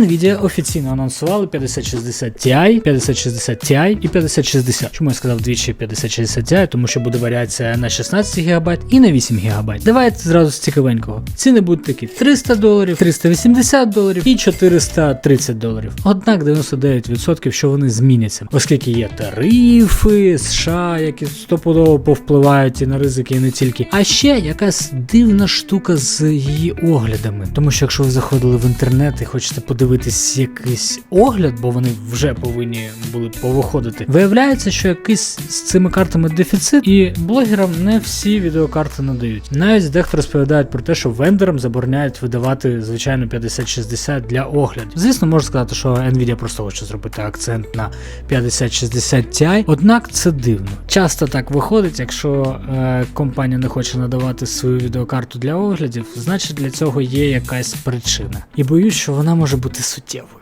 Nvidia офіційно анонсували 5060 Ti, 5060 Ti і 5060. Чому я сказав двічі 5060 Ti? Тому що буде варіація на 16 ГБ і на 8 ГБ. Давайте зразу з цікавенького. Ціни будуть такі: 300 доларів, 380 доларів і 430 доларів. Однак 99% що вони зміняться, оскільки є тарифи США, які стопудово повпливають і на ризики, і не тільки. А ще якась дивна штука з її оглядами. Тому що якщо ви заходили в інтернет і хочете подивитись якийсь огляд, бо вони вже повинні були повиходити, виявляється, що якийсь з цими картами дефіцит, і блогерам не всі відеокарти надають. Навіть дехто розповідають про те, що вендорам забороняють видавати звичайно 5060 для огляду. Звісно, можна сказати, що Nvidia просто хоче зробити акцент на 5060 Ti, однак це дивно. Часто так виходить, якщо е, компанія не хоче надавати свою відеокарту для оглядів, значить для цього є якась причина. І боюсь, що вона може бути суттєвою.